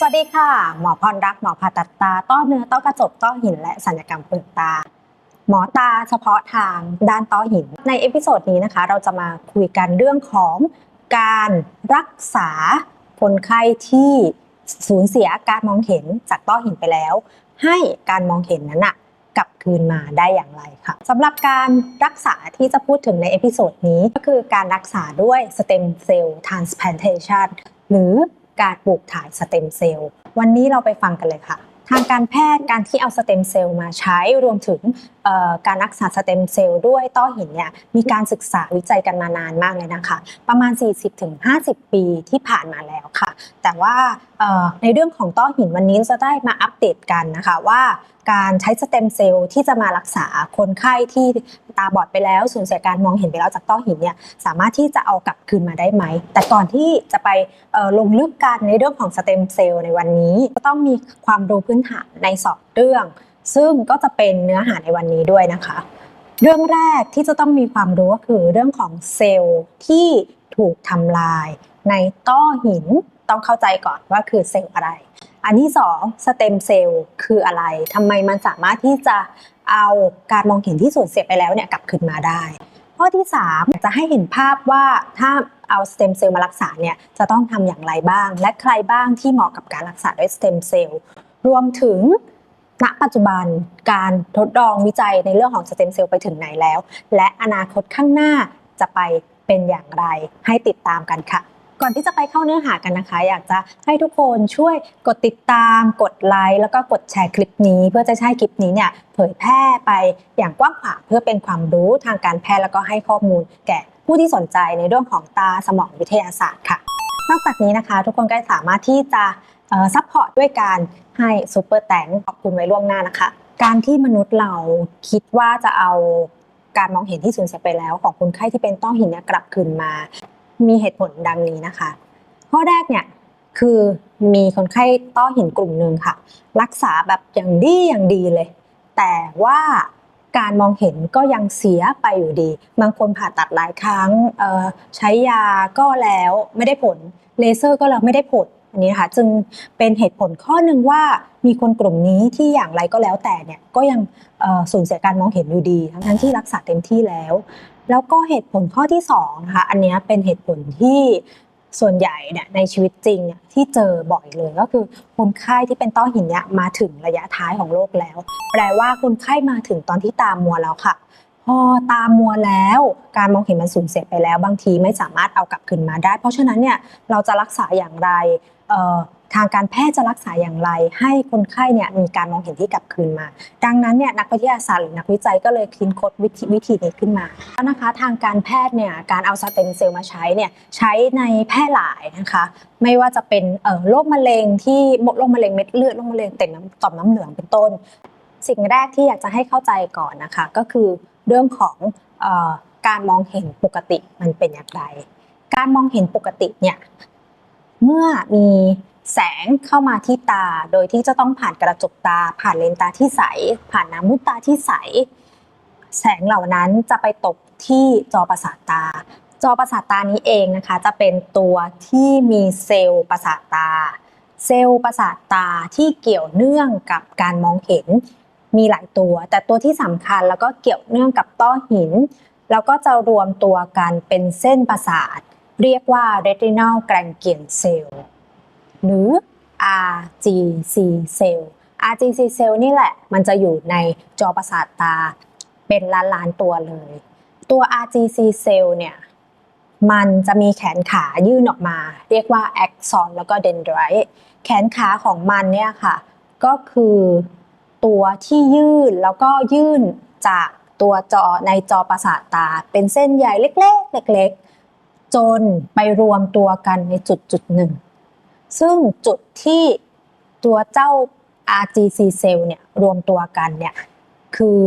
สวัสดีค่ะ หมอพรรักหมอผ่าตัดตา ต้อเนื้อต้อกระจกต้อหิน และสัญญกรรมเปลือกตา หมอตาเฉพาะทางด้านต้อหิน ในเอพิโซดนี้นะคะ เราจะมาคุยกันเรื่องของการรักษาคนไข้ที่สูญเสียการมองเห็นจากต้อหินไปแล้ว ให้การมองเห็นนั้นอะกลับคืนมาได้อย่างไรค่ะสำหรับการรักษาที่จะพูดถึงในเอพิโซดนี้ก็คือการรักษาด้วยสเต็มเซลล์ทรานสแพนเทชันหรือ การปลูกถ่ายสเต็มเซลล์วันนี้เราไปฟังกันเลยค่ะ ทางการแพทย์การที่เอาสเต็มเซลล์มาใช้รวมถึง การรักษาสเต็มเซลล์ด้วยต้อหินเนี่ยมีการศึกษาวิจัยกันมานานมากเลยนะคะ ประมาณ 40-50 ปีที่ผ่านมาแล้วค่ะ แต่ว่าในเรื่องของต้อหินวันนี้จะได้มาอัปเดตกันนะคะว่าการใช้สเต็มเซลล์ที่จะมารักษาคนไข้ที่ตาบอดไปแล้วสูญเสียการมองเห็นไปแล้วจากต้อหินเนี่ยสามารถที่จะเอากลับคืนมาได้ไหม แต่ก่อนที่จะไปลงลึกกันในเรื่องของสเต็มเซลล์ในวันนี้ ก็ต้องมีความรู้พื้นฐานในสองเรื่อง ซึ่งก็จะเป็นเนื้อหาในวันนี้ด้วยนะคะ เรื่องแรกที่จะต้องมีความรู้ก็คือเรื่องของเซลล์ที่ถูกทำลายในต้อหินต้องเข้าใจก่อนว่าคือเซลล์อะไร อันที่สองสเต็มเซลล์คืออะไรทำไมมันสามารถที่จะเอาการมองเห็นที่สูญเสียไปแล้วเนี่ยกลับคืนมาได้ ข้อที่3อยากจะให้เห็นภาพว่าถ้าเอาสเต็มเซลล์มารักษาเนี่ยจะต้องทำอย่างไรบ้าง และใครบ้างที่เหมาะกับการรักษาด้วยสเต็มเซลล์รวมถึง ณปัจจุบันการทดลองวิจัยในเรื่องของสเต็มเซลล์ไปถึงไหนแล้ว และอนาคตข้างหน้าจะไปเป็นอย่างไรให้ติดตามกันค่ะ ก่อนที่จะไปเข้าเนื้อหากันนะคะ อยากจะให้ทุกคนช่วยกดติดตาม กดไลค์แล้วก็กดแชร์คลิปนี้ เพื่อจะให้คลิปนี้เนี่ยเผยแพร่ไปอย่างกว้างขวางเพื่อเป็นความรู้ทางการแพทย์แล้วก็ให้ข้อมูล แก่ผู้ที่สนใจในเรื่องของตาสมองวิทยาศาสตร์ค่ะ นอกจากนี้นะคะ ทุกคนก็สามารถที่จะซัพพอร์ตด้วยการ ให้ซูเปอร์แตงขอบคุณไว้ล่วงหน้านะคะ การที่มนุษย์เราคิดว่าจะเอาการมองเห็นที่สูญเสียไปแล้ว ของคนไข้ที่เป็นต้อหินเนี่ยกลับคืนมา มีเหตุผลดังนี้นะคะ ข้อแรกเนี่ยคือมีคนไข้ต้อหินกลุ่มหนึ่งค่ะ รักษาแบบอย่างดีอย่างดีเลย แต่ว่าการมองเห็นก็ยังเสียไปอยู่ดี บางคนผ่าตัดหลายครั้งใช้ยาก็แล้วไม่ได้ผลเลเซอร์ก็แล้วไม่ได้ผล อันนี้นะคะจึงเป็นเหตุผลข้อหนึ่งว่ามีคนกลุ่มนี้ที่อย่างไรก็แล้วแต่เนี่ยก็ยังสูญเสียการมองเห็นอยู่ดี ทั้งที่รักษาเต็มที่แล้ว แล้วก็เหตุผลข้อที่สองนะคะอันนี้เป็นเหตุผลที่ส่วนใหญ่เนี่ยในชีวิตจริงเนี่ยที่เจอบ่อยเลยก็คือคนไข้ที่เป็นต้อหินเนี่ยมาถึงระยะท้ายของโรคแล้ว แปลว่าคนไข้มาถึงตอนที่ตามัวแล้วค่ะ พอตามัวแล้ว การมองเห็นมันสูญเสียไปแล้ว บางทีไม่สามารถเอากลับคืนมาได้ เพราะฉะนั้นเนี่ยเราจะรักษาอย่างไร ทางการแพทย์จะรักษาอย่างไร ให้คนไข้เนี่ยมีการมองเห็นที่กลับคืนมา ดังนั้นเนี่ยนักวิทยาศาสตร์หรือนักวิจัยก็เลยคิดค้นวิธีวิธีนี้ขึ้นมาแล้วนะคะทางการแพทย์เนี่ยการเอาสเต็มเซลล์มาใช้เนี่ยใช้ในแพร่หลายนะคะ ไม่ว่าจะเป็นโรคมะเร็งที่โรคมะเร็งเม็ดเลือดโรคมะเร็งเต่งน้ำต่อมน้ำเหลืองเป็นต้น สิ่งแรกที่อยากจะให้เข้าใจก่อนนะคะ ก็คือเรื่องของการมองเห็นปกติมันเป็นอย่างไร การมองเห็นปกติเนี่ย เมื่อมีแสงเข้ามาที่ตา โดยที่จะต้องผ่านกระจกตา ผ่านเลนตาที่ใส ผ่านน้ำมุดตาที่ใส แสงเหล่านั้นจะไปตกที่จอประสาทตา จอประสาทตานี้เองนะคะ จะเป็นตัวที่มีเซลล์ประสาทตา เซลล์ประสาทตาที่เกี่ยวเนื่องกับการมองเห็น มีหลายตัว แต่ตัวที่สำคัญแล้วก็เกี่ยวเนื่องกับต้อหิน แล้วก็จะรวมตัวกันเป็นเส้นประสาท เรียกว่า retinal ganglion cell หรือ RGC cell RGC cell นี่แหละ มันจะอยู่ในจอประสาทตาเป็นล้านล้านตัวเลย ตัว RGC cell เนี่ยมันจะมีแขนขายื่นออกมา เรียกว่า axon แล้วก็ dendrite แขนขาของมันเนี่ยค่ะ ก็คือตัวที่ยื่นแล้วก็ยื่นจากตัวจอในจอประสาทตา เป็นเส้นใยเล็กๆเล็กๆ จนไปรวมตัวกันในจุดจุดหนึ่ง ซึ่งจุดที่ตัวเจ้า RGC cell เนี่ยรวมตัวกันเนี่ยคือ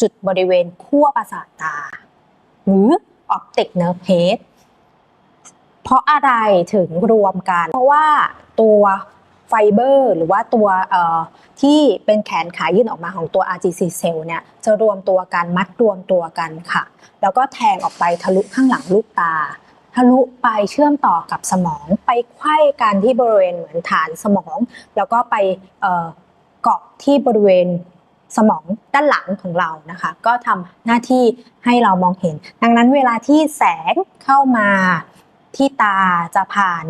จุดบริเวณขั้วประสาทตา หรือ optic nerve head เพราะอะไรถึงรวมกัน เพราะว่าตัวไฟเบอร์หรือว่าตัวที่เป็นแขนขายื่นออกมาของตัว RGC cell เนี่ยจะรวมตัวกันมัดรวมตัวกันค่ะ แล้วก็แทงออกไปทะลุข้างหลังลูกตา ทะลุไปเชื่อมต่อกับสมอง ไปไขว้กันที่บริเวณเหมือนฐานสมอง แล้วก็ไปเอ่อเกาะที่บริเวณสมองด้านหลังของเรานะคะ ก็ทำหน้าที่ให้เรามองเห็น ดังนั้นเวลาที่แสงเข้ามาที่ตาจะผ่าน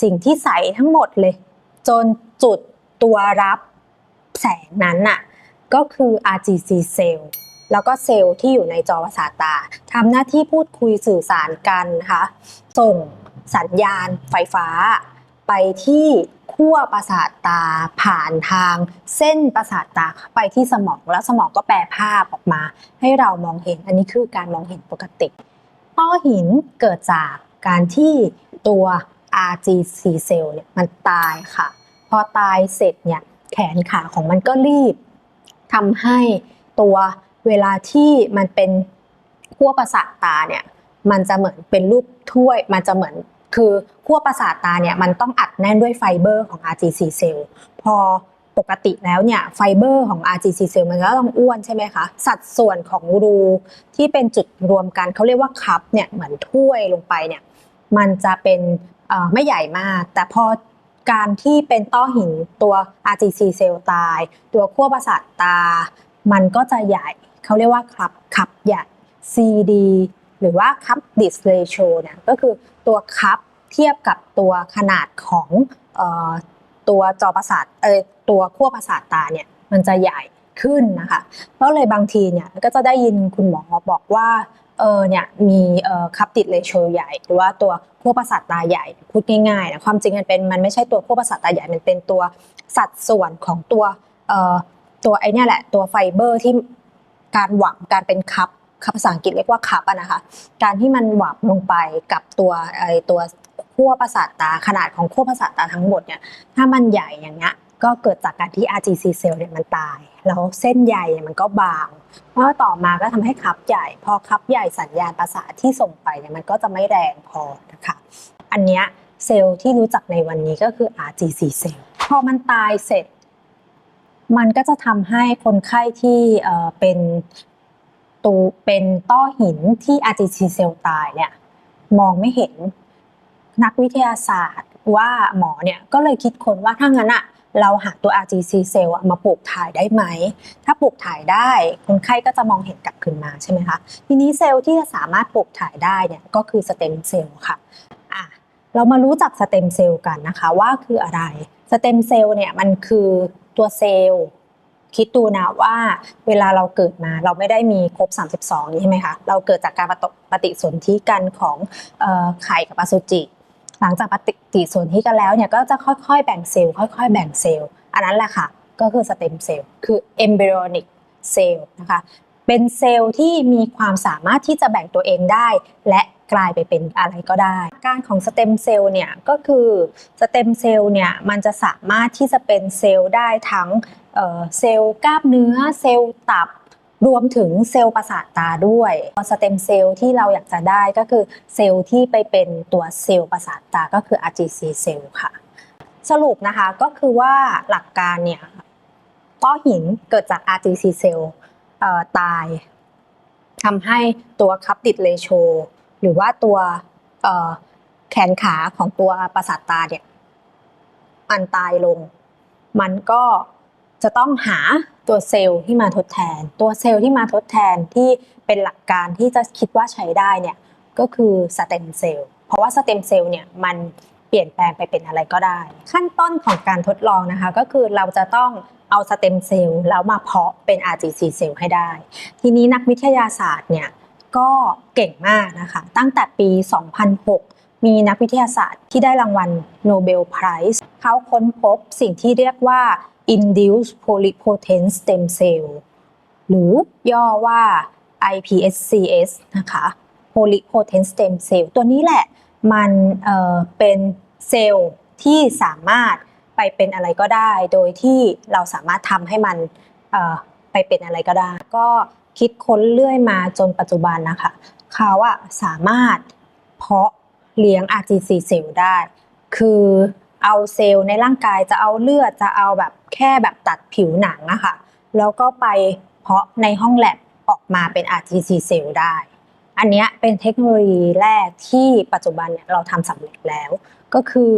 สิ่งที่ใสทั้งหมดเลย จนจุดตัวรับแสงนั้นน่ะก็คือ RGC เซลล์ แล้วก็เซลล์ที่อยู่ในจอประสาทตาทำหน้าที่พูดคุยสื่อสารกันนะคะส่งสัญญาณไฟฟ้า ไปที่ขั้วประสาทตาผ่านทางเส้นประสาทตาไปที่สมองแล้วสมองก็แปลภาพออกมา ให้เรามองเห็นอันนี้คือการมองเห็นปกติต้อหินเกิดจากการที่ตัว RGC เซลล์เนี่ยมันตายค่ะ พอตายเสร็จเนี่ยแขนขาของมันก็รีบทำให้ตัว เวลาที่มันเป็นขั้วประสาทตาเนี่ยมันจะเหมือนเป็นรูปถ้วย มันจะเหมือนคือขั้วประสาทตาเนี่ยมันต้องอัดแน่นด้วยไฟเบอร์ของ RGC เซลล์พอปกติแล้วเนี่ยไฟเบอร์ของ RGC เซลล์มันก็ต้องอ้วนใช่ไหมคะ สัดส่วนของรูที่เป็นจุดรวมกันเขาเรียกว่าคัพเนี่ยเหมือนถ้วยลงไปเนี่ยมันจะเป็นไม่ใหญ่มาก แต่พอการที่เป็นต้อหินตัว RGC เซลล์ตาย ตัวขั้วประสาทตา มันก็จะใหญ่ เขาเรียกว่าคับคับใหญ่ CD หรือว่าคับดิสเ a โชเนี่ยก็คือตัวคับเทียบกับตัวขนาดของออตัวจอประสาทเอยตัวขั้วประสาทตาเนี่ยมันจะใหญ่ขึ้นนะคะก็เลยบางทีเนี่ยก็จะได้ยินคุณหมอบอกว่าเออเนี่ยมีเอ่อคับติดเ a โชใหญ่ หรือว่าตัวขั้วประสาทตาใหญ่พูดง่ายๆนะความจริงมันเป็นมันไม่ใช่ตัวขั้วประสาทตาใหญ่มันเป็นตัวสัดส่วนของตัวเอ่อตัวไอเนี่ยแหละตัวไฟเบอร์ที่ การหวังการเป็นคัพคัพภาษาอังกฤษเรียกว่าคัพอะนะคะ การที่มันหวังลงไปกับตัวไอตัวขั้วประสาทตาขนาดของขั้วประสาทตาทั้งหมดเนี่ยถ้ามันใหญ่อย่างเงี้ยก็เกิดจากการที่ RGC เซลล์เนี่ยมันตาย แล้วเส้นใยเนี่ยมันก็บาง เพราะต่อมาก็ทำให้คัพใหญ่ พอคัพใหญ่สัญญาณประสาทที่ส่งไปเนี่ยมันก็จะไม่แรงพอนะคะ อันเนี้ยเซลล์ที่รู้จักในวันนี้ก็คือ RGC เซลล์พอมันตายเสร็จ มันก็จะทำให้คนไข้ที่เป็นตูเป็นต้อหินที่ RGC เซลตายเนี่ยมองไม่เห็นนักวิทยาศาสตร์ว่าหมอเนี่ยก็เลยคิดค้นว่าถ้างั้นอะเราหาตัว RGC เซลล์มาปลูกถ่ายได้ไหม ถ้าปลูกถ่ายได้คนไข้ก็จะมองเห็นกลับคืนมาใช่ไหมคะ ทีนี้เซลล์ที่จะสามารถปลูกถ่ายได้เนี่ยก็คือสเต็มเซลล์ค่ะอะ เรามารู้จักสเต็มเซลล์กันนะคะว่าคืออะไร สเต็มเซลล์เนี่ยมันคือ ตัวเซลล์คิดดูนะว่าเวลาเราเกิดมาเราไม่ได้มีครบ 32 นี่ใช่ไหมคะ เราเกิดจากการปฏิสนธิกันของออไข่กับอสุจิ หลังจากปฏิสนธิกันแล้วเนี่ยก็จะค่อยๆ แบ่งเซลล์ค่อยๆ แบ่งเซลล์อันนั้นแหละค่ะ ก็คือสเต็มเซลล์คือ embryonic cell นะคะเป็นเซลล์ที่มีความสามารถที่จะแบ่งตัวเองได้และ กลายไปเป็นอะไรก็ได้ การของสเต็มเซลล์เนี่ยก็คือสเต็มเซลล์เนี่ยมันจะสามารถที่จะเป็นเซลล์ได้ทั้งเซลล์กล้ามเนื้อเซลล์ตับรวมถึงเซลล์ประสาทตาด้วยสเต็มเซลล์ที่เราอยากจะได้ก็คือเซลล์ที่ไปเป็นตัวเซลล์ประสาทตาก็คือ RGC เซลล์ค่ะ สรุปนะคะก็คือว่าหลักการเนี่ยต้อหินเกิดจาก RGC เซลล์ตายทำให้ตัวคับติดเลโช หรือว่าตัวแขนขาของตัวประสาทตาเนี่ยมันตายลง มันก็จะต้องหาตัวเซลล์ที่มาทดแทน ตัวเซลล์ที่มาทดแทนที่เป็นหลักการที่จะคิดว่าใช้ได้เนี่ยก็คือสเต็มเซลล์ เพราะว่าสเต็มเซลล์เนี่ยมันเปลี่ยนแปลงไปเป็นอะไรก็ได้ ขั้นต้นของการทดลองนะคะก็คือเราจะต้องเอาสเต็มเซลล์แล้วมาเพาะเป็น RGC เซลล์ให้ได้ ทีนี้นักวิทยาศาสตร์เนี่ย ก็เก่งมากนะคะ ตั้งแต่ปี 2006 มีนักวิทยาศาสตร์ที่ได้รางวัลโนเบลไพรส์เขาค้นพบสิ่งที่เรียกว่า induced pluripotent stem cell หรือย่อว่า iPSCS นะคะ pluripotent stem cell ตัวนี้แหละมันเเป็นเซลล์ที่สามารถไปเป็นอะไรก็ได้ โดยที่เราสามารถทำให้มันไปเป็นอะไรก็ได้ ก็ คิดค้นเรื่อยมาจนปัจจุบันนะคะเขาอะสามารถเพาะเลี้ยง RGC เซลล์ได้ คือเอาเซลล์ในร่างกายจะเอาเลือดจะเอาแบบแค่แบบตัดผิวหนังอะค่ะแล้วก็ไปเพาะในห้องแลบออกมาเป็น RGC เซลล์ได้ อันนี้เป็นเทคโนโลยีแรกที่ปัจจุบันเนี่ยเราทำสำเร็จแล้ว ก็คือ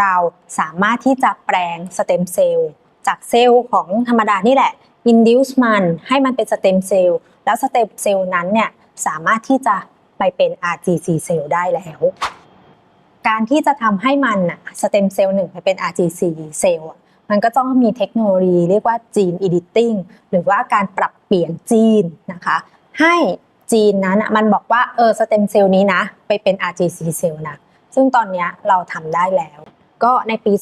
เราสามารถที่จะแปลงสเต็มเซลล์จากเซลล์ของธรรมดานี่แหละ induce มันให้มันเป็นสเต็มเซลล์แล้วสเต็มเซลล์นั้นเนี่ยสามารถที่จะไปเป็น RGC เซลล์ได้แล้ว การที่จะทำให้มันอะสเต็มเซลล์หนึ่งไปเป็น RGC เซลล์มันก็ต้องมีเทคโนโลยีเรียกว่า gene editing หรือว่าการปรับเปลี่ยนจีนนะคะ ให้จีนนั้นมันบอกว่าเออสเต็มเซลล์นี้นะ ไปเป็น RGC เซลล์นะ ซึ่งตอนนี้เราทำได้แล้ว ก็ในปี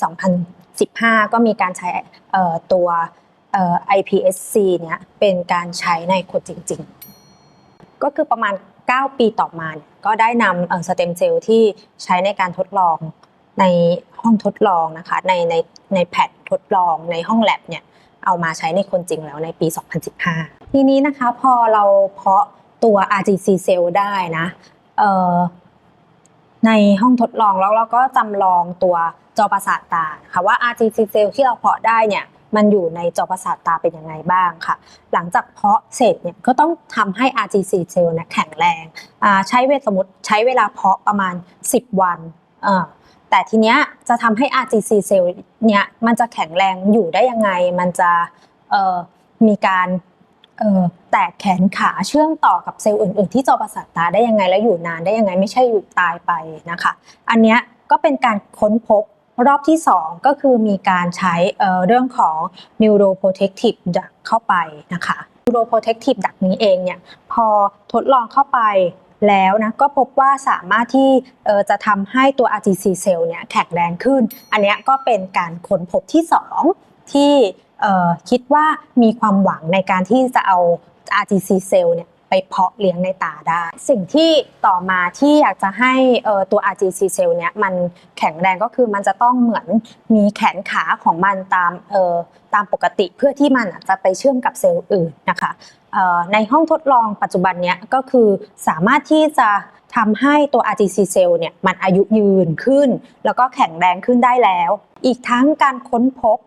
2015 ก็มีการใช้ออตัว iPSC เนี้ยเป็นการใช้ในคนจริง ๆ ก็คือประมาณ 9 ปีต่อมา ก็ได้นำสเต็มเซลล์ที่ใช้ในการทดลองในห้องทดลองนะคะในในในแพททดลองในห้องแลบเนี่ยเอามาใช้ในคนจริงแล้วในปี 2015 ทีนี้นะคะพอเราเพาะตัว RGC เซลล์ได้นะในห้องทดลองแล้วเราก็จำลองตัวจอประสาทตาค่ะว่า RGC เซลล์ที่เราเพาะได้เนี่ย มันอยู่ในจอประสาทตาเป็นยังไงบ้างค่ะ หลังจากเพาะเสร็จเนี่ยก็ต้องทำให้ RGC เซลล์เนี่ยแข็งแรงใช้เวลสมมติใช้เวลาเพาะประมาณ 10 วันแต่ทีเนี้ยจะทำให้ RGC เซลล์เนี่ยมันจะแข็งแรงอยู่ได้ยังไง มันจะมีการแตกแขนขาเชื่อมต่อกับเซลล์อื่น ๆ ที่จอประสาทตาได้ยังไงแล้วอยู่นานได้ยังไงไม่ใช่อยู่ตายไปนะคะ อันเนี้ยก็เป็นการค้นพบ รอบที่ 2 ก็คือมีการใช้เเรื่องของ neuroprotective d u c เข้าไปนะคะ neuroprotective d u c นี้เองเนี่ยพอทดลองเข้าไปแล้วนะก็พบว่าสามารถที่จะทำให้ตัว RGC เซลล์เนี่ยแข็งแรงขึ้น อันนี้ก็เป็นการค้นพบที่ 2 ที่คิดว่ามีความหวังในการที่จะเอา RGC เซลล์เนี่ย ไปเพาะเลี้ยงในตาได้ สิ่งที่ต่อมาที่อยากจะให้เออตัว RGC เซลล์เนี่ยมันแข็งแรงก็คือมันจะต้องเหมือนมีแขนขาของมันตามเออตามปกติเพื่อที่มันจะไปเชื่อมกับเซลล์อื่นนะคะออในห้องทดลองปัจจุบันเนี้ยก็คือสามารถที่จะทำให้ตัว RGC เซลล์เนี่ยมันอายุยืนขึ้น แล้วก็แข็งแรงขึ้นได้แล้ว อีกทั้งการค้นพบ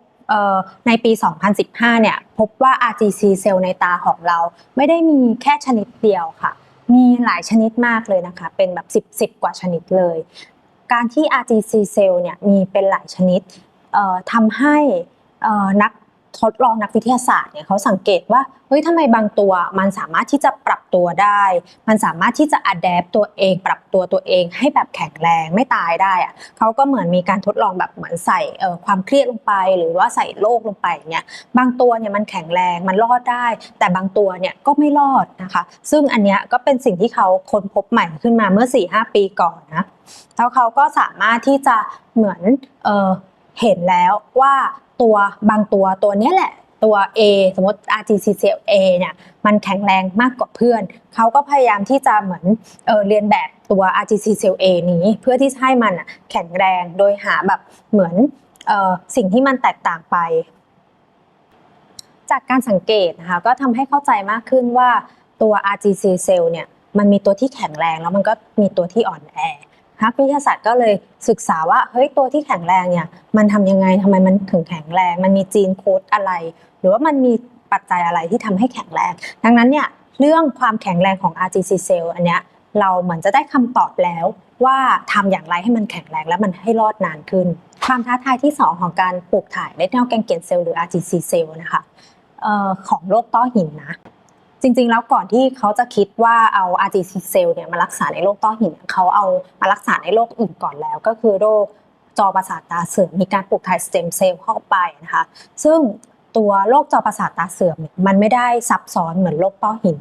ในปี 2015 เนี่ยพบว่า RGC เซลล์ในตาของเรา ไม่ได้มีแค่ชนิดเดียวค่ะ มีหลายชนิดมากเลยนะคะ เป็นแบบ 10 10 กว่าชนิดเลย การที่ RGC เซลล์เนี่ยมีเป็นหลายชนิดทำให้นัก ทดลองนักวิทยาศาสตร์เนี่ยเขาสังเกตว่าเฮ้ยทำไมบางตัวมันสามารถที่จะปรับตัวได้ มันสามารถที่จะอัดแอปตัวเอง ปรับตัวตัวเองให้แบบแข็งแรงไม่ตายได้อะเขาก็เหมือนมีการทดลองแบบเหมือนใส่เอ่อความเครียดลงไป หรือว่าใส่โรคลงไปเงี้ยบางตัวเนี่ยมันแข็งแรงมันรอดได้ แต่บางตัวเนี่ยก็ไม่รอดนะคะ ซึ่งอันเนี้ยก็เป็นสิ่งที่เขาค้นพบใหม่ขึ้นมาเมื่อ 4-5 ปีก่อนนะแล้วเขาก็สามารถที่จะเหมือนเอ่อ เห็นแล้วว่าตัวบางตัวตัวเนี้ยแหละตัว A สมมติ RGC cell A เนี่ยมันแข็งแรงมากกว่าเพื่อน เขาก็พยายามที่จะเหมือนเออเรียนแบบตัว RGC cell A นี้เพื่อที่จะให้มันแข็งแรงโดยหาแบบเหมือนเออสิ่งที่มันแตกต่างไป จากการสังเกตนะคะก็ทำให้เข้าใจมากขึ้นว่าตัว RGC cell เนี่ยมันมีตัวที่แข็งแรงแล้วมันก็มีตัวที่อ่อนแอ นักวิทยาศาสตร์ก็เลยศึกษาว่าเฮ้ยตัวที่แข็งแรงเนี่ยมันทำยังไงทำไมมันถึงแข็งแรง มันมีจีนโค้ดอะไร หรือว่ามันมีปัจจัยอะไรที่ทำให้แข็งแรง ดังนั้นเนี่ยเรื่องความแข็งแรงของ RGC cell อันเนี้ยเราเหมือนจะได้คำตอบแล้วว่าทำอย่างไรให้มันแข็งแรงและมันให้รอดนานขึ้น ความท้าทายที่ 2 ของการปลูกถ่ายเม็ดเงาแกงเกตเซลล์หรือ RGC cell นะคะออของโรคต้อหินนะ จริง ๆ แล้วก่อนที่เขาจะคิดว่าเอา RGC เซลล์เนี่ยมารักษาในโรคต้อหินเขาเอามารักษาในโรคอื่นก่อนแล้ว ก็คือโรคจอประสาทตาเสื่อมมีการปลูกถ่ายสเต็มเซลล์เข้าไปนะคะซึ่งตัวโรคจอประสาทตาเสื่อมมันไม่ได้ซับซ้อนเหมือนโรคต้อหิน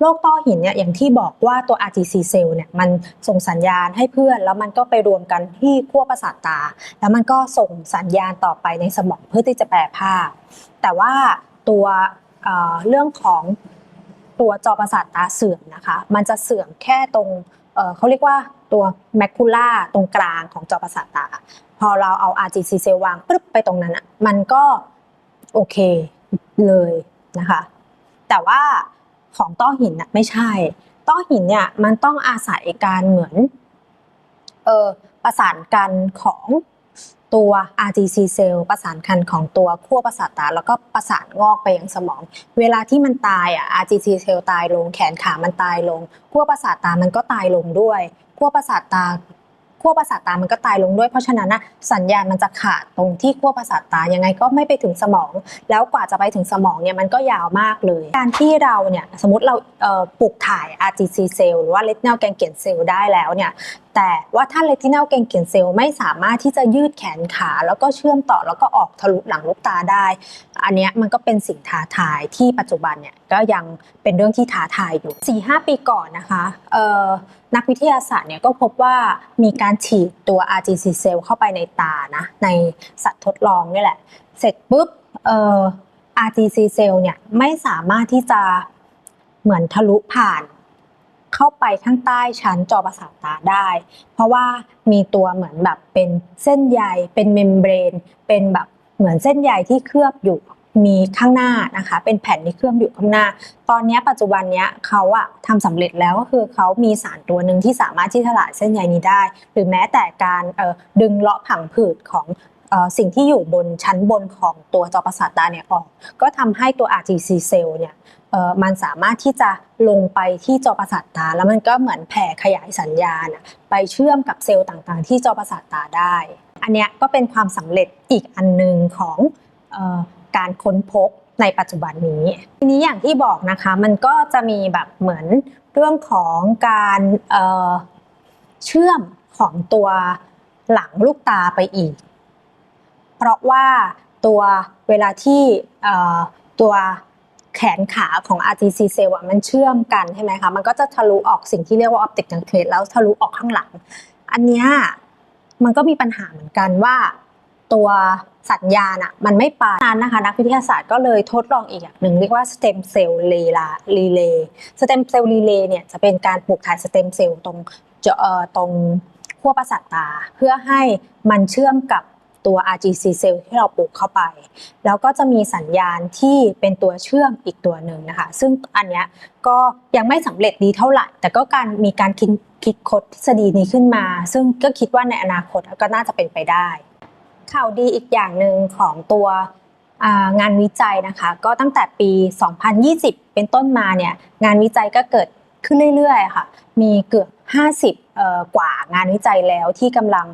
โรคต้อหินเนี่ยอย่างที่บอกว่าตัว RGC เซลล์เนี่ยมันส่งสัญญาณให้เพื่อน แล้วมันก็ไปรวมกันที่ขั้วประสาทตา แล้วมันก็ส่งสัญญาณต่อไปในสมองเพื่อที่จะแปลภาพ แต่ว่าตัวเเรื่องของ ตัวจอประสาทตาเสื่อมนะคะ มันจะเสื่อมแค่ตรงเเขาเรียกว่าตัวแมคคูล่าตรงกลางของจอประสาทตา พอเราเอา RGC เซลวางปึ๊บไปตรงนั้นอะมันก็โอเคเลยนะคะ แต่ว่าของต้อหินน่ะไม่ใช่ ต้อหินเนี่ยมันต้องอาศัยการเหมือนเออประสานกันของ ตัว RGC เซลล์ประสานคันของตัวขั้วประสาทตา แล้วก็ประสานงอกไปยังสมอง เวลาที่มันตายอะ RGC เซลล์ตายลงแขนขามันตายลงขั้วประสาทตามันก็ตายลงด้วยขั้วประสาทตาขั้วประสาทตามันก็ตายลงด้วย เพราะฉะนั้นนะสัญญาณมันจะขาดตรงที่ขั้วประสาทตายังไงก็ไม่ไปถึงสมอง แล้วกว่าจะไปถึงสมองเนี่ยมันก็ยาวมากเลย การที่เราเนี่ยสมมติเราเปลูกถ่าย RGC เซลล์หรือว่า retinal ganglion cell ได้แล้วเนี่ย แต่ว่าถ้า retinal ganglion cell ไม่สามารถที่จะยืดแขนขา แล้วก็เชื่อมต่อแล้วก็ออกทะลุหลังลูกตาได้ อันนี้มันก็เป็นสิ่งท้าทายที่ปัจจุบันเนี่ยก็ยังเป็นเรื่องที่ท้าทายอยู่ 4-5 ปีก่อนนะคะนักวิทยาศาสตร์เนี่ยก็พบว่ามีการฉีดตัว RGC cell เข้าไปในตานะในสัตว์ทดลองนี่แหละ เสร็จปุ๊บ RGC cell เนี่ยไม่สามารถที่จะเหมือนทะลุผ่าน เข้าไปข้างใต้ชั้นจอประสาทตาได้ เพราะว่ามีตัวเหมือนแบบเป็นเส้นใยเป็นเมมเบรน เป็นแบบเหมือนเส้นใยที่เคลือบอยู่มีข้างหน้านะคะ เป็นแผ่นที่เคลือบอยู่ข้างหน้า ตอนนี้ปัจจุบันนี้เขาอะทำสำเร็จแล้วก็คือเขามีสารตัวหนึ่งที่สามารถที่จะละเส้นใยนี้ได้ หรือแม้แต่การดึงเลาะผังผืดของสิ่งที่อยู่บนชั้นบนของตัวจอประสาทตาเนี่ยออก ก็ทำให้ตัว RGC เซลล์เนี่ย มันสามารถที่จะลงไปที่จอประสาทตา แล้วมันก็เหมือนแผ่ขยายสัญญาณไปเชื่อมกับเซลล์ต่างๆ ที่จอประสาทตาได้ อันเนี้ยก็เป็นความสำเร็จอีกอันหนึ่งของออการค้นพบในปัจจุบันนี้ ทีนี้อย่างที่บอกนะคะมันก็จะมีแบบเหมือนเรื่องของการเเชื่อมของตัวหลังลูกตาไปอีก เพราะว่าตัวเวลาที่ตัว แขนขาของ RGC cell อะมันเชื่อมกันใช่ไหมคะ มันก็จะทะลุออกสิ่งที่เรียกว่า optic junction แล้วทะลุออกข้างหลัง อันเนี้ยมันก็มีปัญหาเหมือนกันว่าตัวสัญญาณอะมันไม่ไปนั้นนะคะ นักวิทยาศาสตร์ก็เลยทดลองอีกอย่างหนึ่งเรียกว่า stem cell relay relay stem cell relay เนี่ยจะเป็นการปลูกถ่าย stem cell ตรงเจาะเอ่อตรงขั้วประสาทตา เพื่อให้มันเชื่อมกับ ตัว RGC cell ที่เราปลูกเข้าไป แล้วก็จะมีสัญญาณที่เป็นตัวเชื่อมอีกตัวหนึ่งนะคะ ซึ่งอันเนี้ยก็ยังไม่สำเร็จดีเท่าไหร่ แต่ก็การมีการคิดคิดค้นทฤษฎีนี้ขึ้นมา ซึ่งก็คิดว่าในอนาคตก็น่าจะเป็นไปได้ ข่าวดีอีกอย่างหนึ่งของตัวงานวิจัยนะคะ ก็ตั้งแต่ปี 2020 เป็นต้นมาเนี่ยงานวิจัยก็เกิดขึ้นเรื่อยๆค่ะ มีเกือบ 50กว่างานวิจัยแล้วที่กำลัง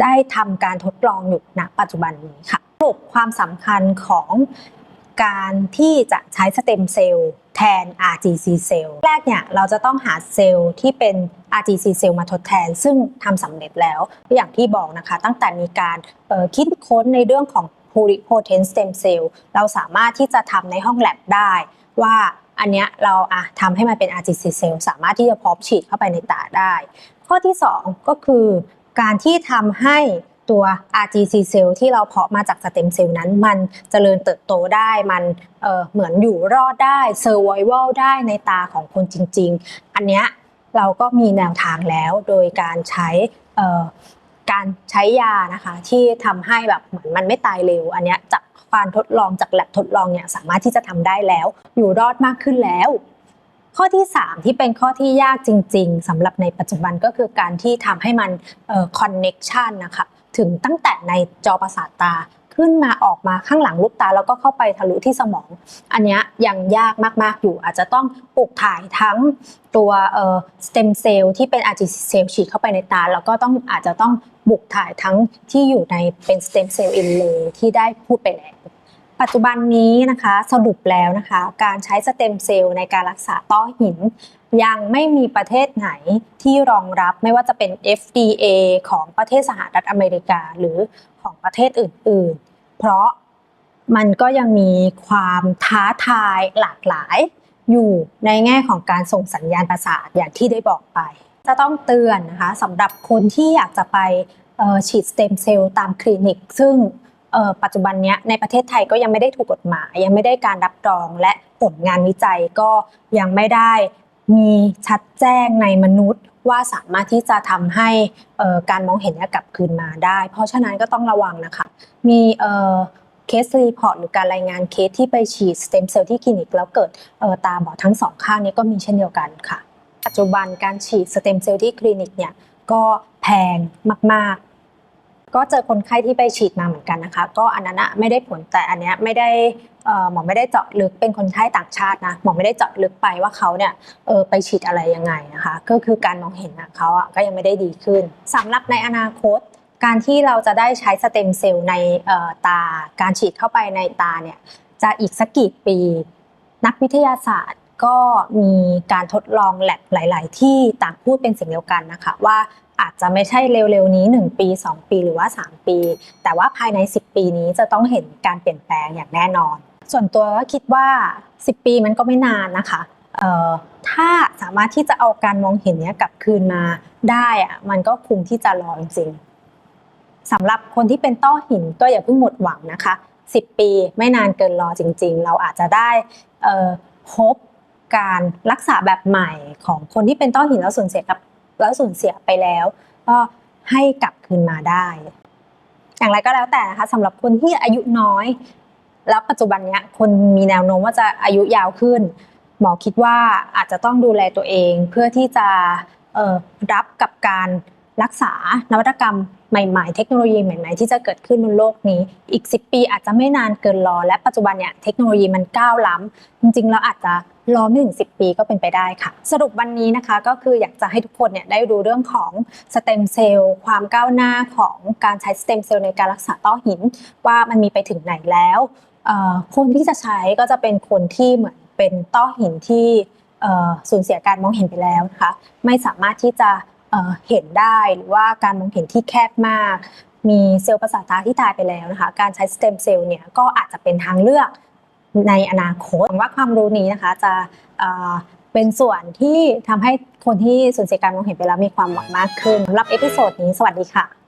ได้ทำการทดลองอยู่ณปัจจุบันนี้ค่ะสรุปความสำคัญของการที่จะใช้สเต็มเซลล์แทน RGC เซลล์แรกเนี่ยเราจะต้องหาเซลล์ที่เป็น RGC เซลล์มาทดแทน ซึ่งทำสำเร็จแล้วอย่างที่บอกนะคะ ตั้งแต่มีการคิดค้นในเรื่องของ pluripotent stem cell เราสามารถที่จะทำในห้องแลบได้ว่าอันเนี้ยเราอะทำให้มันเป็น RGC cell สามารถที่จะพร้อมฉีดเข้าไปในตาได้ ข้อที่ 2 ก็คือ การที่ทำให้ตัว RGC cell ที่เราเพาะมาจากสเต็มเซลล์นั้น มันเจริญเติบโตได้ มันเเหมือนอยู่รอดได้ survival ได้ในตาของคนจริง ๆ อันเนี้ยเราก็มีแนวทางแล้วโดยการใช้การใช้ยานะคะที่ทำให้แบบเหมือนมันไม่ตายเร็ว อันเนี้ยจากการทดลองจากแลบทดลองเนี่ยสามารถที่จะทำได้แล้ว อยู่รอดมากขึ้นแล้ว ข้อที่ 3 ที่เป็นข้อที่ยากจริง ๆสำหรับในปัจจุบันก็คือการที่ทำให้มันคอนเน็กชันนะคะถึงตั้งแต่ในจอประสาทตาขึ้นมาออกมาข้างหลังลูกตาแล้วก็เข้าไปทะลุที่สมอง อันนี้ยังยากมากๆอยู่ อาจจะต้องปลูกถ่ายทั้งตัวสเต็มเซลล์ที่เป็น RGC เซลล์ฉีดเข้าไปในตา แล้วก็ต้องอาจจะต้องบุกถ่ายทั้งที่อยู่ในเป็นสเต็มเซลล์อินเลยที่ได้พูดไปแล้ว ปัจจุบันนี้นะคะสรุปแล้วนะคะ การใช้สเต็มเซลล์ในการรักษาต้อหิน ยังไม่มีประเทศไหนที่รองรับไม่ว่าจะเป็น FDA ของประเทศสหรัฐอเมริกาหรือของประเทศอื่น ๆ เพราะมันก็ยังมีความท้าทายหลากหลายอยู่ในแง่ของการส่งสัญญาณประสาทอย่างที่ได้บอกไป จะต้องเตือนนะคะสำหรับคนที่อยากจะไปฉีดสเต็มเซลล์ตามคลินิก ซึ่ง ปัจจุบันนี้ในประเทศไทยก็ยังไม่ได้ถูกกฎหมาย ยังไม่ได้การรับรองและผลงานวิจัยก็ยังไม่ได้มีชัดแจ้งในมนุษย์ว่าสามารถที่จะทำให้การมองเห็นนี่ยกลับคืนมาได้ เพราะฉะนั้นก็ต้องระวังนะคะ มีเคสรีพอร์ตหรือการรายงานเคสที่ไปฉีดสเต็มเซลล์ที่คลินิกแล้วเกิดตาบอดทั้งสองข้างนี้ก็มีเช่นเดียวกันค่ะ ปัจจุบันการฉีดสเต็มเซลล์ที่คลินิกเนี่ยก็แพงมาก ๆ ก็เจอคนไข้ที่ไปฉีดมาเหมือนกันนะคะ ก็อันนั้นอะไม่ได้ผลแต่อันเนี้ยไม่ได้หมอไม่ได้เจาะลึกเป็นคนไข้ต่างชาตินะหมอไม่ได้เจาะลึกไปว่าเขาเนี่ยเออไปฉีดอะไรยังไงนะคะ ก็คือการมองเห็นอะเขาอะก็ยังไม่ได้ดีขึ้นสำหรับในอนาคต การที่เราจะได้ใช้สเต็มเซลล์ในตา การฉีดเข้าไปในตาเนี่ยจะอีกสักกี่ปี นักวิทยาศาสตร์ก็มีการทดลองแลบหลาย ๆ ที่ต่างพูดเป็นเสียงเดียวกันนะคะว่า อาจจะไม่ใช่เร็วๆนี้ 1 ปี 2 ปีหรือว่า 3 ปี แต่ว่าภายใน 10 ปีนี้จะต้องเห็นการเปลี่ยนแปลงอย่างแน่นอน ส่วนตัวก็คิดว่า 10 ปีมันก็ไม่นานนะคะถ้าสามารถที่จะเอาการมองเห็นนี้กลับคืนมาได้อะมันก็คุ้มที่จะรอจริงๆสำหรับคนที่เป็นต้อหินก็อย่าเพิ่งหมดหวังนะคะ 10 ปีไม่นานเกินรอจริง ๆ เราอาจจะได้พบการรักษาแบบใหม่ของคนที่เป็นต้อหินแล้วสูญเสียกับ แล้วสูญเสียไปแล้ว ก็ให้กลับคืนมาได้ อย่างไรก็แล้วแต่นะคะสำหรับคนที่อายุน้อย แล้วปัจจุบันเนี้ยคนมีแนวโน้มว่าจะอายุยาวขึ้น หมอคิดว่าอาจจะต้องดูแลตัวเอง เพื่อที่จะรับกับการรักษานวัตกรรมใหม่ๆ เทคโนโลยีใหม่ๆ ที่จะเกิดขึ้นบนโลกนี้ อีก 10 ปีอาจจะไม่นานเกินรอ และปัจจุบันเนี่ยเทคโนโลยีมันก้าวล้ำจริงๆ แล้วอาจจะ รอไม่ถึง10 ปีก็เป็นไปได้ค่ะ สรุปวันนี้นะคะก็คืออยากจะให้ทุกคนเนี่ยได้ดูเรื่องของสเต็มเซลล์ความก้าวหน้าของการใช้สเต็มเซลล์ในการรักษาต้อหิน ว่ามันมีไปถึงไหนแล้วคนที่จะใช้ก็จะเป็นคนที่เหมือนเป็นต้อหินที่สูญเสียการมองเห็นไปแล้วนะคะไม่สามารถที่จะเเห็นได้หรือว่าการมองเห็นที่แคบมาก มีเซลล์ประสาทตาที่ตายไปแล้วนะคะการใช้สเต็มเซลล์เนี่ยก็อาจจะเป็นทางเลือก ในอนาคตหวังว่าความรู้นี้นะคะจะเเป็นส่วนที่ทำให้คนที่สูญเสียการมองเห็นไปแล้วมีความหวังมากขึ้นสำหรับเอพิโซดนี้สวัสดีค่ะ